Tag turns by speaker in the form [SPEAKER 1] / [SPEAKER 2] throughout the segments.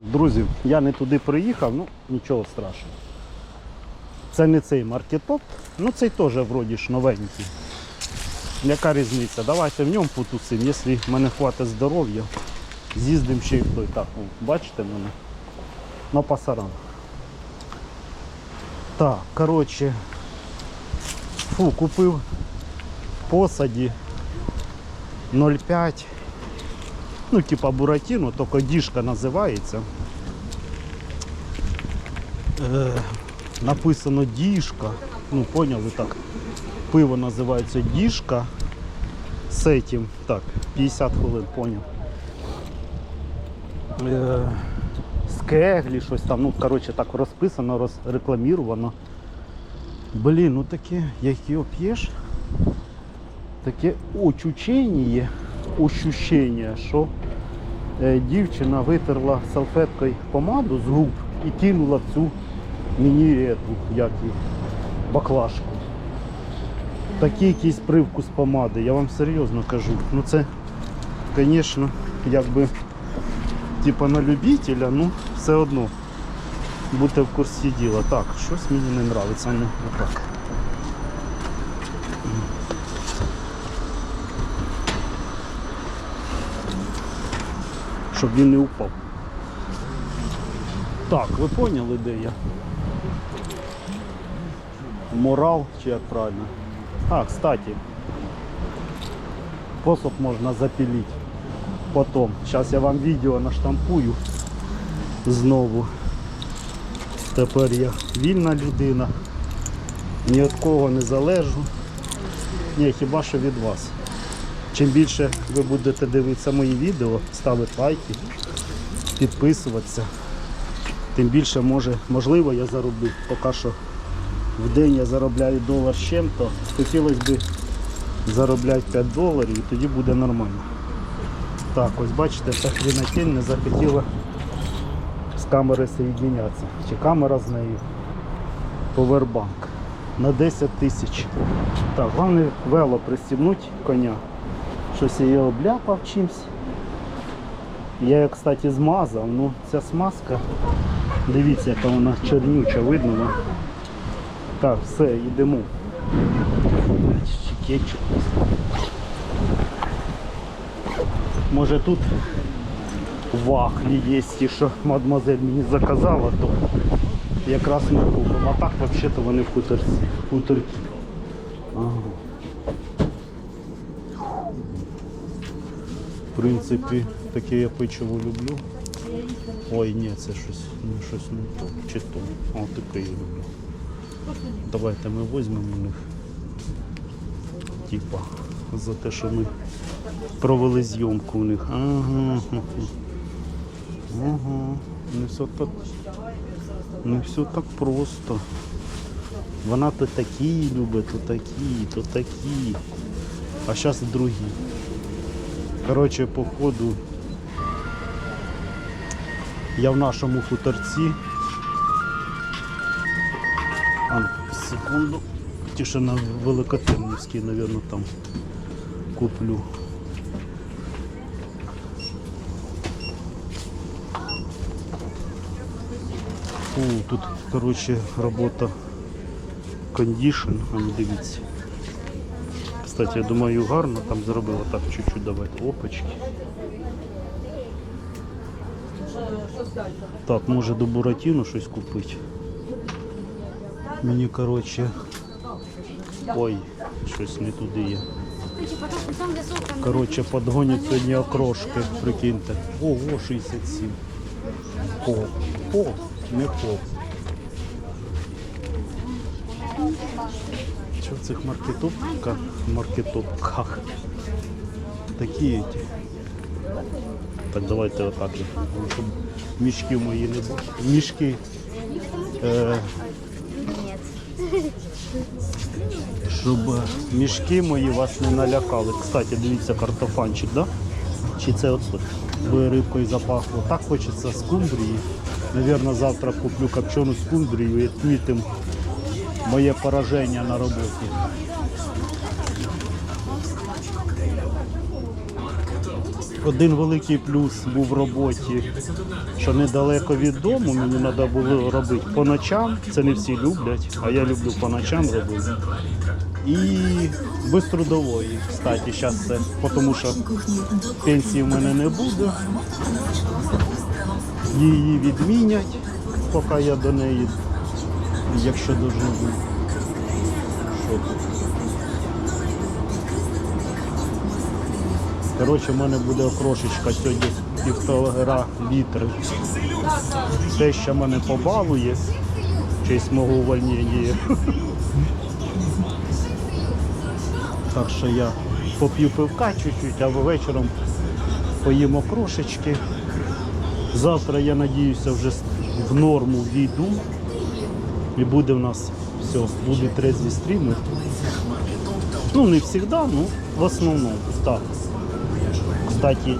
[SPEAKER 1] Друзі, я не туди приїхав, ну нічого страшного. Це не цей маркетоп, ну цей теж вроді ж новенький. Яка різниця? Давайте в ньому потусимо, якщо в мене хватить здоров'я, з'їздимо ще й в той. Так, о, бачите мене? На пасаран. Так, коротше, фу, купив посаді 0,5. Ну, типа Буратіно, тільки діжка називається. Е, написано діжка. Ну, поняли так. Пиво називається діжка. З этим. Так, 50 хвилин, поняв. Е, скеглі, щось там, ну, коротше, так розписано, розрекламіровано. Блін, ну таке, як його п'єш, таке очучення, ощущення, що е, дівчина витерла салфеткою помаду з губ і кинула в цю мені ету, як її, баклажку. Такий якийсь привкус помади, я вам серйозно кажу. Ну це, звісно, якби типа на любителя, ну все одно будьте в курсі діла. Так, щось мені не подобається, ну отак. Щоб він не упав. Так, ви поняли, де я? Морал чи як правильно? А, кстати, посох можна запилити потом. Зараз я вам відео наштампую знову. Тепер я вільна людина, ні від кого не залежу. Ні, хіба що від вас. Чим більше ви будете дивитися мої відео, ставити лайки, підписуватися, тим більше може, можливо я зароблю. Поки що в день я заробляю долар з чим-то. Хотілося б заробляти 5 доларів і тоді буде нормально. Так, ось бачите, ця хрінотень не захотіла з камери соєдинятися. Чи камера з нею? Повербанк. На 10 тисяч. Так, головне вело пристібнути коня. Щось його обляпав чимсь. Я її, кстати, змазав, ну ця смазка, дивіться, яка вона чорнюча, видно. ну. Так, все, йдемо. Кетчуп. Може тут вахлі є ті, що мадемуазель мені заказала, то якраз ми купимо. А так взагалі вони в хуторці. Ага. Принципі, таке я печиво люблю. Ой, ні, це щось, ну, щось не то. Чи то. О, таке я люблю. Давайте ми візьмемо у них. Типа, за те, що ми провели зйомку у них. Ага. Ага. Не все так. Не все так просто. Вона то такі любить, то такі, то такі. А зараз другі. Коротше, походу я в нашому хуторці. А, секунду. Ті, що на Великотемнівській, мабуть, там куплю. Фу, тут, коротше, робота кондішн, не дивіться. Кстати, я думаю, гарно там зробила так чуть-чуть давайте опачки. Так, може до Буратіно щось купити. Мені, коротше. Ой, щось не туди є. Коротше, подгонять сьогодні окрошки, прикиньте. Ого, 67. О, о, не хоп. Що в цих маркетопках, маркетопках такі эти. Так давайте отак, щоб мішки мої не було. Мішки. Е, щоб е, мішки мої вас не налякали. Кстати, дивіться картофанчик, да? Чи це оце? Бо рибкою запахло. Так хочеться скумбрії. Навірно, завтра куплю копчену скумбрію і відмітим моє пораження на роботі. Один великий плюс був в роботі, що недалеко від дому мені треба було робити по ночам. Це не всі люблять, а я люблю по ночам робити. І без трудової, кстати, зараз це, тому що пенсії в мене не буде. Її відмінять, поки я до неї, якщо доживу. Що тут? Коротше, в мене буде окрошечка сьогодні півтора літри. Те, що мене побалує, честь мого увольнення. Так що я поп'ю пивка чуть-чуть, а вечором поїм окрошечки. Завтра, я надіюся, вже в норму війду. І буде в нас все, будуть трезві стріми. Ну, не завжди, ну в основному. Так. Кстати,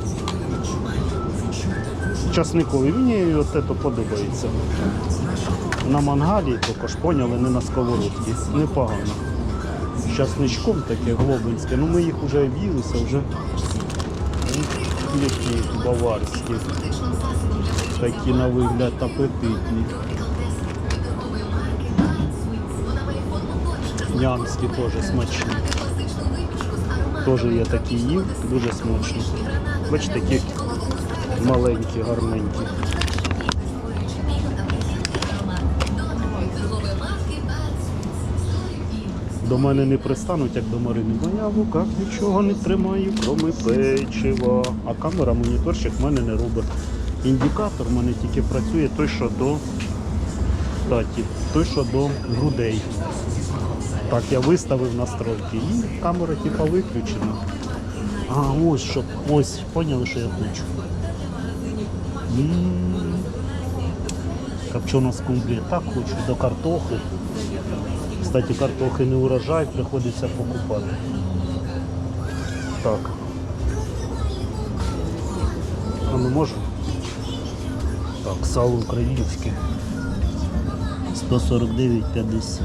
[SPEAKER 1] часниковий. Мені от це подобається. На мангалі також поняли, не на сковородці. Непогано. З часничком таке глобинське. Ну ми їх вже об'їлися, вже які баварські. Такі на вигляд апетитні. Нямські теж смачні. Теж є такі їв, дуже смачні. Бачите, такі маленькі, гарненькі. До мене не пристануть, як до Марини. Бо я в руках нічого не тримаю, кроме печива. А камера моніторчик в мене не робить. Індикатор в мене тільки працює той, що до кстати, той, що до грудей. Так, я виставив настройки і камера типа виключена. А, ось що, ось, поняли, що я хочу. М, Копчена скумбрія, так хочу, до картохи. Кстати, картохи не урожай, приходиться покупати. Так. А ми можемо? Так, сало українське. 149,50.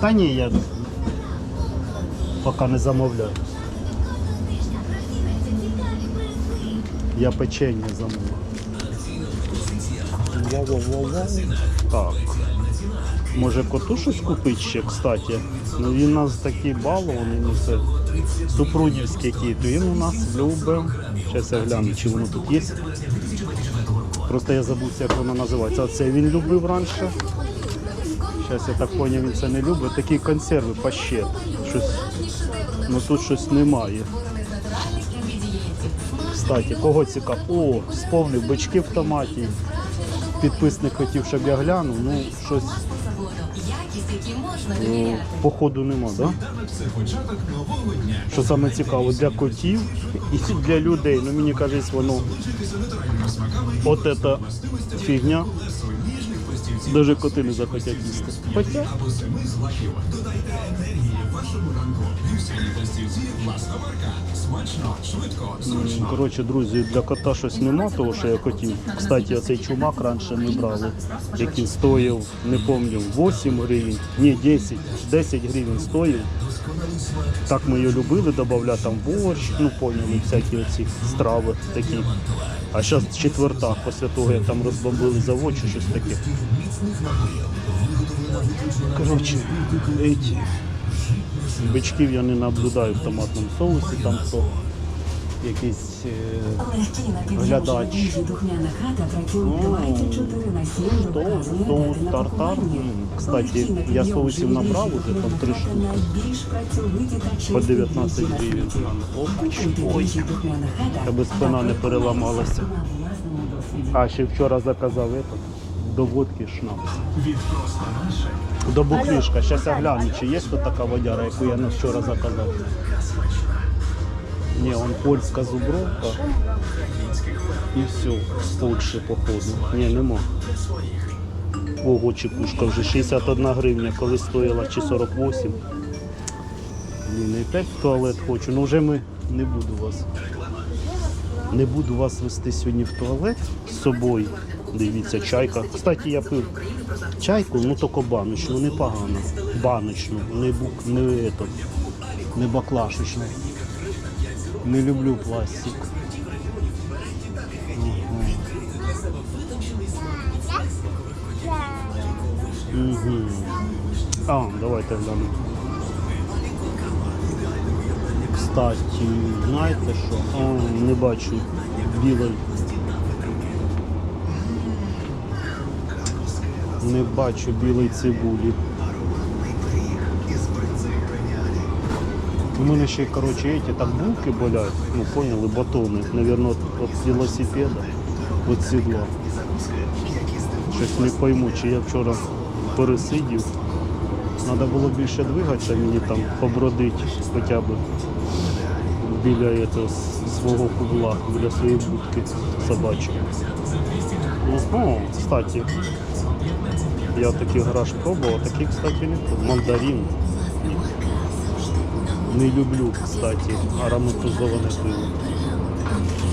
[SPEAKER 1] Та ні, я поки не замовляю. Я печення замовив. Так. Може коту щось купити ще, кстати. Ну він у нас такий балований, ну це супрунівський кіт. Він у нас любить. Зараз я гляну, чи воно тут є. Просто я забувся, як воно називається. А це він любив раніше. Зараз я так зрозумів, він це не любить. Такі консерви пащет. Щось, ну тут щось немає. Кстати, кого цікаво? О, сповнив бички в томаті. Підписник хотів, щоб я глянув. Ну, щось е, походу нема, так? Да? Що саме цікаво, для котів і для людей. Ну мені кажеться, воно от ця фігня. Даже коти не захотять їсти. Хоча Коротше, друзі, для кота щось нема, того, що я хотів. Кстати, оцей чумак раніше ми брали, який стоїв, не пам'ятаю, 8 гривень, ні, 10, 10 гривень стоїв. Так ми її любили, додавали там борщ, ну поняли, всякі оці страви такі. А зараз четверта, після того, як там розбомбили завод чи щось таке. Коротше, эти бичків я не наблюдаю в томатному соусі, там то якийсь е, глядач. Ну,
[SPEAKER 2] 24 на 7
[SPEAKER 1] то, то тартар. Кстати, я соусів набрав, уже там три штуки. По 19
[SPEAKER 2] гідні
[SPEAKER 1] гривень. Ой, аби спина не переламалася. А ще вчора заказав этот, до водки шнапс. До бухлішка. Зараз я гляну, чи є тут така водяра, яку я на вчора заказав. Ні, он польська зубровка. І все, з Польщі походу. Ні, нема. Ого, чекушка вже 61 гривня, коли стоїла чи 48. Блін, і опять в туалет хочу. Ну вже ми не буду вас. Не буду вас вести сьогодні в туалет з собою. Дивіться, чайка. Кстати, я пив чайку, ну тільки баночну, непогано. Баночну, не бук, не, не баклашечну. Не люблю пластик. Угу. А, давайте глянемо. Кстати, знаєте що? А, не бачу білої. Не бачу білої цибулі. У мене ще, коротше, эти так булки болять, ну поняли, батони, Наверно, от, от велосипеда, от сідла. Щось не пойму, чи я вчора пересидів. Треба було більше двигатися, мені там побродити хоча б біля этого, свого кугла, біля своєї будки собачої. Ого, кстати, я такий гараж пробував, такий, кстати, не пробував. Мандарин. Не люблю, кстати, ароматизоване пиво.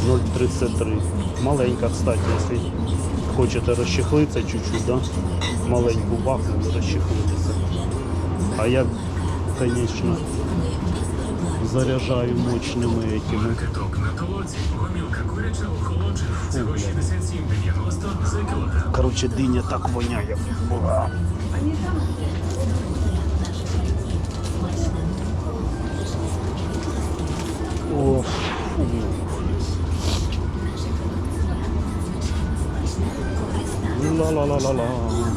[SPEAKER 1] 0,33. Маленька, кстати, якщо хочете розчехлитися чуть-чуть, да? маленьку бахнули, розчехлитися. А я, звісно, заряджаю мощними этими.
[SPEAKER 3] Каток на колоді, гомілка куряча охолоджена, всього 67,90 за кілограм.
[SPEAKER 1] Короче, диня так воняє. Ура. Ла-ла-ла-ла-ла.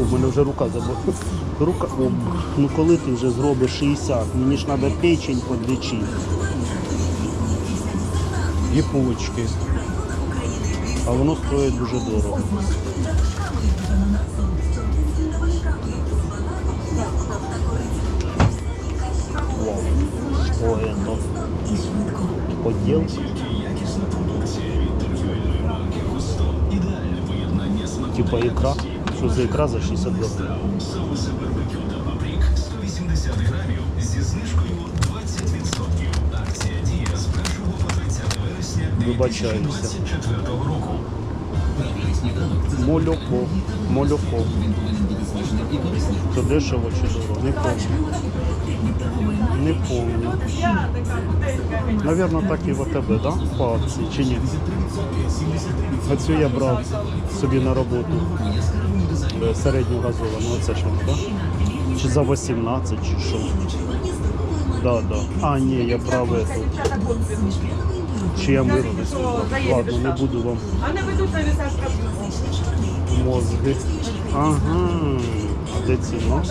[SPEAKER 1] У мене вже рука забула. Рука. О, ну коли ти вже зробиш 60, мені ж треба печень подлічити. І почки. А воно стоїть дуже дорого. Вау. О, это поддел. Типа икра. Що за ікра за 62 гривень?
[SPEAKER 3] Соуси барбекю та папрік 180 грамів зі знижкою 20%. Акція діє з 1 по 30 вересня
[SPEAKER 1] Вибачаюся.
[SPEAKER 3] 2024 року.
[SPEAKER 1] Мольоко. Мольоко. Це дешево чи дорого? Не помню. Не помню. Наверно, так і в АТБ, да? По акції чи ні? Оцю я брав собі на роботу. Е, Середню газовану, оце ж воно, да? Чи за 18, чи що? Да, да. А, ні, я брав ету. Чи я виродився? Ладно, не буду вам
[SPEAKER 4] А не ведуть на вісах
[SPEAKER 1] мозги. Ага. А де ціна?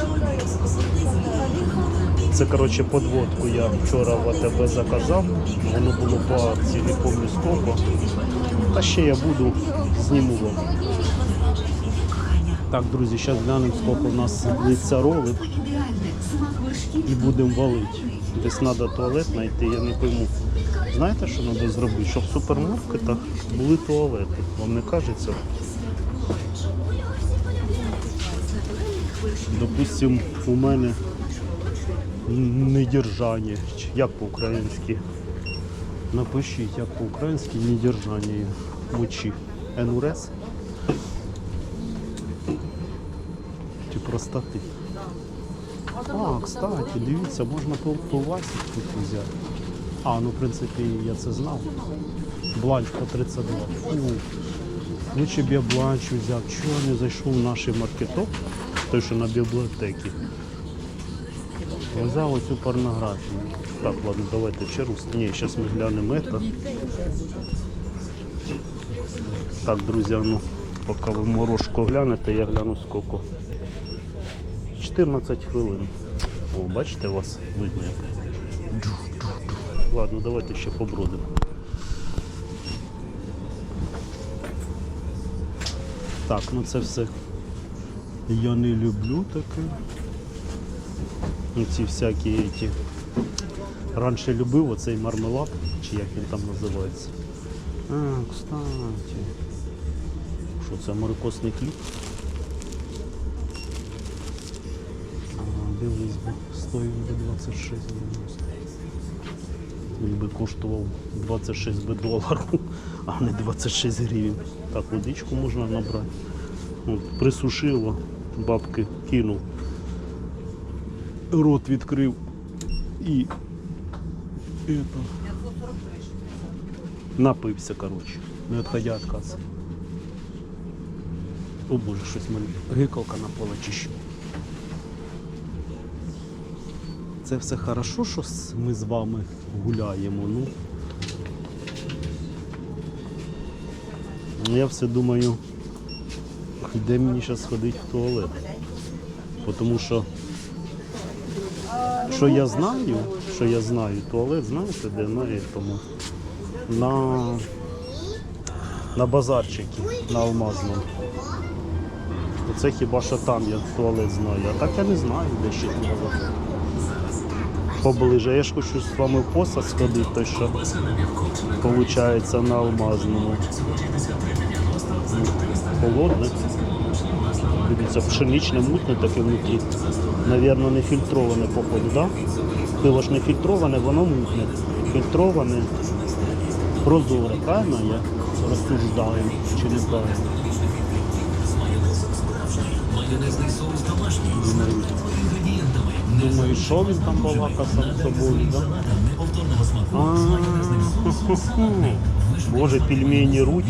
[SPEAKER 1] Це, коротше, подводку я вчора в АТБ заказав. Воно було по акції, не пам'ятаю скільки. Та ще я буду, зніму вам. Так, друзі, зараз глянемо, скільки у нас длиться ролик і будемо валити. Десь треба туалет знайти, я не пойму. Знаєте, що треба зробити? Щоб в супермаркетах були туалети. Вам не кажеться? Допустим, у мене недержання. Як по-українськи? Напишіть, як по-українськи недержання мочі. НУРЕС? Чи простоти? А, кстати, дивіться, можна по, по тут взяти. А, ну в принципі я це знав. Бланч по 32. Фу. Лучше б я бланч взяв. Чого не зайшов в наш маркеток, той, що на бібліотекі. Взяв оцю порнографію. Так, ладно, давайте чергу. Ні, зараз ми глянемо это. Так, друзі, ну, поки ви морожку глянете, я гляну скільки. 14 хвилин. О, бачите, вас видно як. Ладно, давайте ще побродимо. Так, ну це все. Я не люблю таке. Ну, ці всякі ті. Раніше любив оцей мармелад, чи як він там називається. А, кстати. Що це америкосний хліб? Дивись стоїть би 26,90. Він би коштував 26 би доларів, а не 26 гривень. Так, водичку можна набрати. От, присушило, бабки кинув. Рот відкрив і Это. Напився, коротше. Не відходя від каси. О боже, щось мене гикалка на поле чи що. Це все хорошо, що ми з вами гуляємо. Ну. Ну, Я все думаю, де мені зараз сходити в туалет. Тому що, що я знаю, що я знаю, туалет, знаєте, де на тому. На, на базарчикі, на алмазному. Оце хіба що там я туалет знаю. А так я не знаю, де ще туалет. Поближе. Я ж хочу з вами посад сходити, то що виходить на алмазному. Холодне. Дивіться, пшеничне, мутне таке внутрі. Навірно, не фільтроване походу? Да? Пиво ж не фільтроване, воно мутне. Фільтроване, прозоре, правильно я розсуждаю чи не правильно? Думаю, думаю, що він там балака сам собою, так? А, Боже, пельмені руть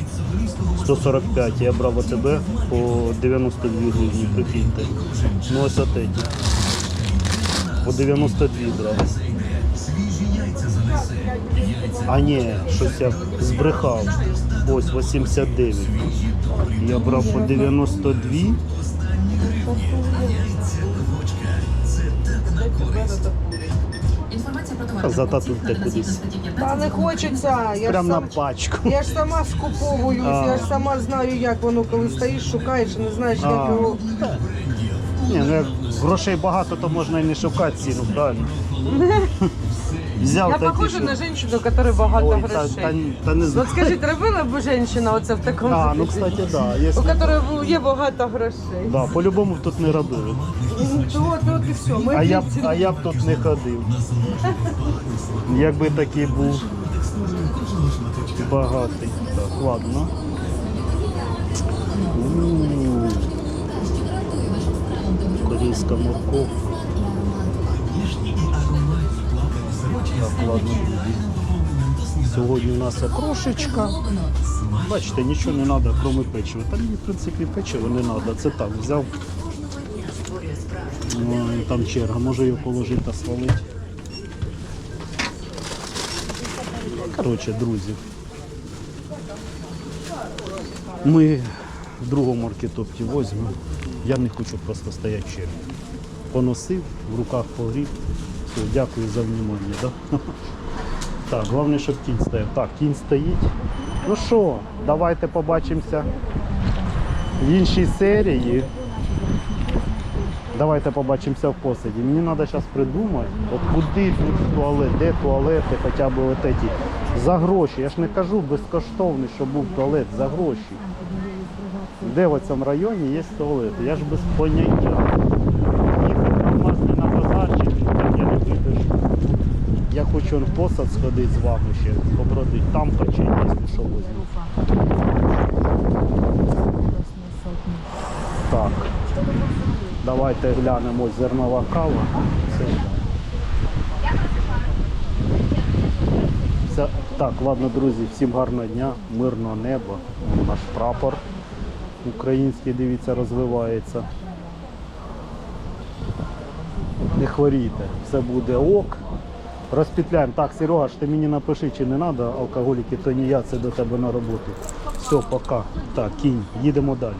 [SPEAKER 1] 145, я брав АТБ по 92 гривні, прикиньте. Ну ось от эти. По 92 брав. А ні, щось я збрехав. Ось 89. Я брав по 92. Зататуйте кудись.
[SPEAKER 5] Та не хочеться. Я ж,
[SPEAKER 1] Прям на
[SPEAKER 5] сам,
[SPEAKER 1] пачку.
[SPEAKER 5] я ж сама скуповую,
[SPEAKER 1] А.
[SPEAKER 5] я ж сама знаю, як воно, коли стоїш, шукаєш, і не знаєш, як
[SPEAKER 1] А.
[SPEAKER 5] його.
[SPEAKER 1] Ні, ну як грошей багато, то можна і не шукати ціну, правильно? Взяв
[SPEAKER 5] Я
[SPEAKER 1] такий,
[SPEAKER 5] похожа на жінку, у якої багато
[SPEAKER 1] Ой, та,
[SPEAKER 5] грошей.
[SPEAKER 1] та, та не знаю.
[SPEAKER 5] От скажіть, робила б жінка оце в такому
[SPEAKER 1] А, ну кстати, да.
[SPEAKER 5] у
[SPEAKER 1] Якщо...
[SPEAKER 5] якої є багато грошей.
[SPEAKER 1] Да, по-любому б тут не робили.
[SPEAKER 5] Ну, от, от і все. Ми
[SPEAKER 1] А я, б, а я б тут не ходив. Якби такий був багатий. Так, ладно. У. Корейська морковка. Так, ладно, друзі. Сьогодні у нас окрошечка. Бачите, нічого не треба, крім печива. Та мені, в принципі, печиво не треба. Це так, взяв. Ой, там черга, може його положити та свалити. Коротше, друзі. Ми в другому маркетопті візьмемо. Я не хочу просто стояти в черзі. Поносив, в руках погрів. Все, дякую за внимание. Да? Так, головне, щоб кінь стояв. Так, кінь стоїть. Ну що, давайте побачимося в іншій серії. Давайте побачимося в посаді. Мені треба зараз придумати, от куди тут туалет, де туалети, хоча б от ці. За гроші. Я ж не кажу безкоштовний, щоб був туалет, за гроші. Де в цьому районі є туалет? Я ж без поняття. Їхати на власне на базарчик, так я не видержу. Я хочу в посад сходити з вами ще, побродити. Там хоча є, що возьму. Так. Давайте глянемо зернова кава. Це... Це... Так, ладно, друзі, всім гарного дня, мирного неба. Наш прапор український, дивіться, розвивається. Не хворійте, все буде ок. Розпітляємо. Так, Серега, ж ти мені напиши, чи не треба алкоголіки, то ні я, це до тебе на роботу. Все, пока. Так, кінь, їдемо далі.